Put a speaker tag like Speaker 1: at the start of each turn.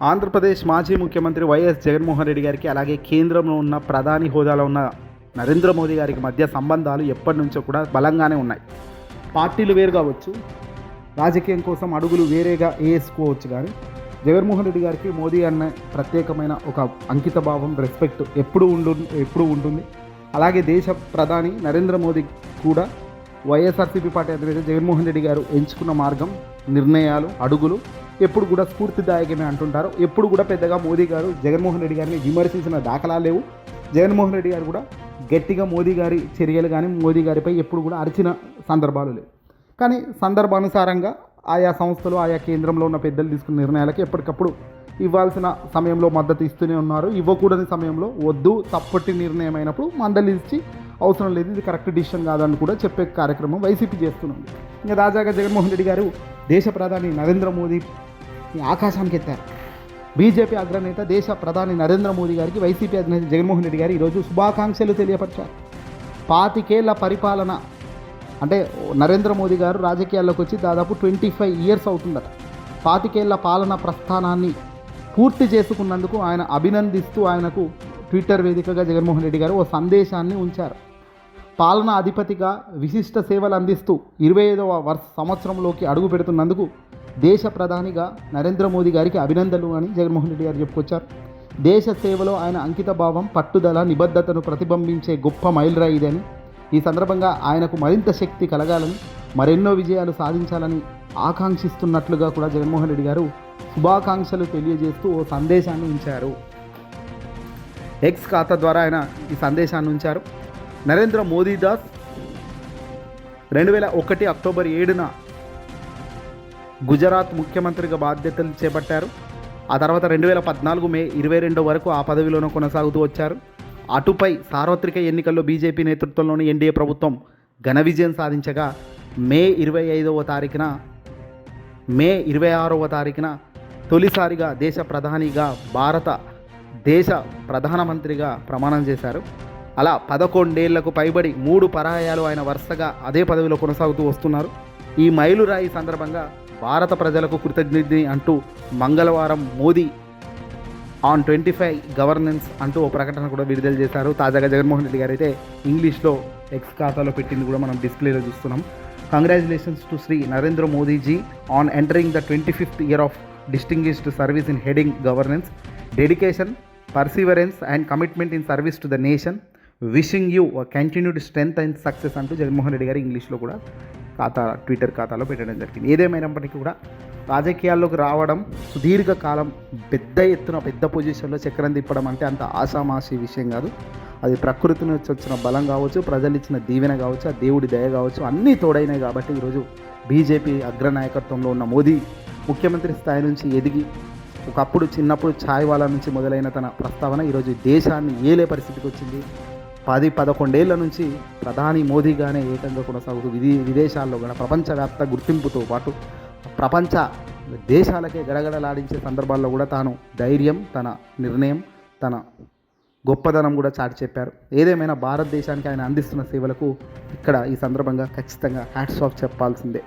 Speaker 1: ఆంధ్రప్రదేశ్ మాజీ ముఖ్యమంత్రి వైఎస్ జగన్మోహన్ రెడ్డి గారికి అలాగే కేంద్రంలో ఉన్న ప్రధాని హోదాలో ఉన్న నరేంద్ర మోదీ గారికి మధ్య సంబంధాలు ఎప్పటి నుంచో కూడా బలంగానే ఉన్నాయి. పార్టీలు వేరు కావచ్చు రాజకీయం కోసం అడుగులు వేరేగా వేసుకోవచ్చు కానీ జగన్మోహన్ రెడ్డి గారికి మోదీ అన్న ప్రత్యేకమైన ఒక అంకిత భావం రెస్పెక్ట్ ఎప్పుడు ఉండు ఎప్పుడు ఉంటుంది. అలాగే దేశ ప్రధాని నరేంద్ర మోదీ కూడా వైఎస్ఆర్సీపీ పార్టీ అధినేత జగన్మోహన్ రెడ్డి గారు ఎంచుకున్న మార్గం నిర్ణయాలు అడుగులు ఎప్పుడు కూడా స్ఫూర్తిదాయకమే అంటుంటారు. ఎప్పుడు కూడా పెద్దగా మోదీ గారు జగన్మోహన్ రెడ్డి గారిని విమర్శించిన దాఖలా లేవు. జగన్మోహన్ రెడ్డి గారు కూడా గట్టిగా మోదీ గారి చర్యలు కానీ మోదీ గారిపై ఎప్పుడు కూడా అరిచిన సందర్భాలు లేవు. కానీ సందర్భానుసారంగా ఆయా సంస్థలు ఆయా కేంద్రంలో ఉన్న పెద్దలు తీసుకున్న నిర్ణయాలకు ఎప్పటికప్పుడు ఇవ్వాల్సిన సమయంలో మద్దతు ఇస్తూనే ఉన్నారు. ఇవ్వకూడని సమయంలో వద్దు తప్పటి నిర్ణయం అయినప్పుడు మందలించి అవసరం లేదు ఇది కరెక్ట్ డిసిషన్ కాదని కూడా చెప్పే కార్యక్రమం వైసీపీ చేస్తున్నది. ఇంకా తాజాగా జగన్మోహన్ రెడ్డి గారు దేశ ప్రధాని నరేంద్ర మోదీ ఆకాశానికి ఎత్తారు. బీజేపీ అగ్రనేత దేశ ప్రధాని నరేంద్ర మోదీ గారికి వైసీపీ అధినేత జగన్మోహన్ రెడ్డి గారు ఈరోజు శుభాకాంక్షలు తెలియపరిచారు. పాతికేళ్ళ పరిపాలన అంటే నరేంద్ర మోదీ గారు రాజకీయాల్లోకి వచ్చి దాదాపు ట్వంటీ ఫైవ్ ఇయర్స్ అవుతుందట. పాతికేళ్ళ పాలన ప్రస్థానాన్ని పూర్తి చేసుకున్నందుకు ఆయన అభినందిస్తూ ఆయనకు ట్విట్టర్ వేదికగా జగన్మోహన్ రెడ్డి గారు ఓ సందేశాన్ని ఉంచారు. పాలనా అధిపతిగా విశిష్ట సేవలు అందిస్తూ ఇరవై ఐదవ వర్ష సంవత్సరంలోకి అడుగు పెడుతున్నందుకు దేశ ప్రధానిగా నరేంద్ర మోదీ గారికి అభినందనలు అని జగన్మోహన్ రెడ్డి గారు చెప్పుకొచ్చారు. దేశ సేవలో ఆయన అంకిత భావం పట్టుదల నిబద్ధతను ప్రతిబింబించే గొప్ప మైలురాయి ఇదని. ఈ సందర్భంగా ఆయనకు మరింత శక్తి కలగాలని మరెన్నో విజయాలు సాధించాలని ఆకాంక్షిస్తున్నట్లుగా కూడా జగన్మోహన్ రెడ్డి గారు శుభాకాంక్షలు తెలియజేస్తూ ఓ సందేశాన్ని ఉంచారు. ఎక్స్ ఖాతా ద్వారా ఆయన ఈ సందేశాన్ని ఉంచారు. నరేంద్ర మోదీ దాస్ రెండు వేల ఒకటి అక్టోబర్ ఏడున గుజరాత్ ముఖ్యమంత్రిగా బాధ్యతలు చేపట్టారు. ఆ తర్వాత రెండు వేల పద్నాలుగు మే ఇరవై రెండు వరకు ఆ పదవిలోనూ కొనసాగుతూ వచ్చారు. అటుపై సార్వత్రిక ఎన్నికల్లో బీజేపీ నేతృత్వంలోని ఎన్డీఏ ప్రభుత్వం ఘన విజయం సాధించగా మే ఇరవై ఐదవ తారీఖున మే ఇరవై ఆరవ తారీఖున తొలిసారిగా దేశ ప్రధానిగా భారత దేశ ప్రధానమంత్రిగా ప్రమాణం చేశారు. అలా పదకొండేళ్ళకు పైబడి మూడు పరాయాలు ఆయన వరుసగా అదే పదవిలో కొనసాగుతూ వస్తున్నారు. ఈ మైలురాయి సందర్భంగా భారత ప్రజలకు కృతజ్ఞతని అంటూ మంగళవారం Modi on twenty five governance అంటూ ఓ ప్రకటన కూడా విడుదల చేశారు. తాజాగా జగన్మోహన్ రెడ్డి గారు అయితే ఇంగ్లీష్లో ఎక్స్ ఖాతాలో పెట్టింది కూడా మనం డిస్ప్లేలో చూస్తున్నాం. Congratulations to Shri Narendra Modiji on entering the twenty fifth year of distinguished service in heading governance dedication perseverance and commitment in service to the nation wishing you continued strength and success అంటూ జగన్మోహన్ రెడ్డి గారు ఇంగ్లీష్లో కూడా ఖాతా Twitter ఖాతాలో పెట్టడం జరిగింది. ఏదేమైనప్పటికీ కూడా రాజకీయాల్లోకి రావడం సుదీర్ఘకాలం పెద్ద ఎత్తున పెద్ద పొజిషన్లో చక్రం తిప్పడం అంటే అంత ఆసామాసీ విషయం కాదు. అది ప్రకృతి నుంచి వచ్చిన బలం కావచ్చు ప్రజలు ఇచ్చిన దీవెన కావచ్చు ఆ దేవుడి దయ కావచ్చు అన్నీ తోడైనాయి కాబట్టి ఈరోజు బీజేపీ అగ్రనాయకత్వంలో ఉన్న మోదీ ముఖ్యమంత్రి స్థాయి నుంచి ఎదిగి ఒకప్పుడు చిన్నప్పుడు ఛాయ్ వాళ్ళ నుంచి మొదలైన తన ప్రస్తావన ఈరోజు దేశాన్ని ఏలే పరిస్థితికి వచ్చింది. పది పదకొండేళ్ళ నుంచి ప్రధాని మోదీగానే ఏకంగా కొనసాగుతూ విదే విదేశాల్లో కూడా ప్రపంచవ్యాప్త గుర్తింపుతో పాటు ప్రపంచ దేశాలకే గడగడలాడించే సందర్భాల్లో కూడా తాను ధైర్యం తన నిర్ణయం తన గొప్పదనం కూడా చాటి చెప్పారు. ఏదేమైనా భారతదేశానికి ఆయన అందిస్తున్న సేవలకు ఇక్కడ ఈ సందర్భంగా ఖచ్చితంగా హ్యాట్స్ ఆఫ్ చెప్పాల్సిందే.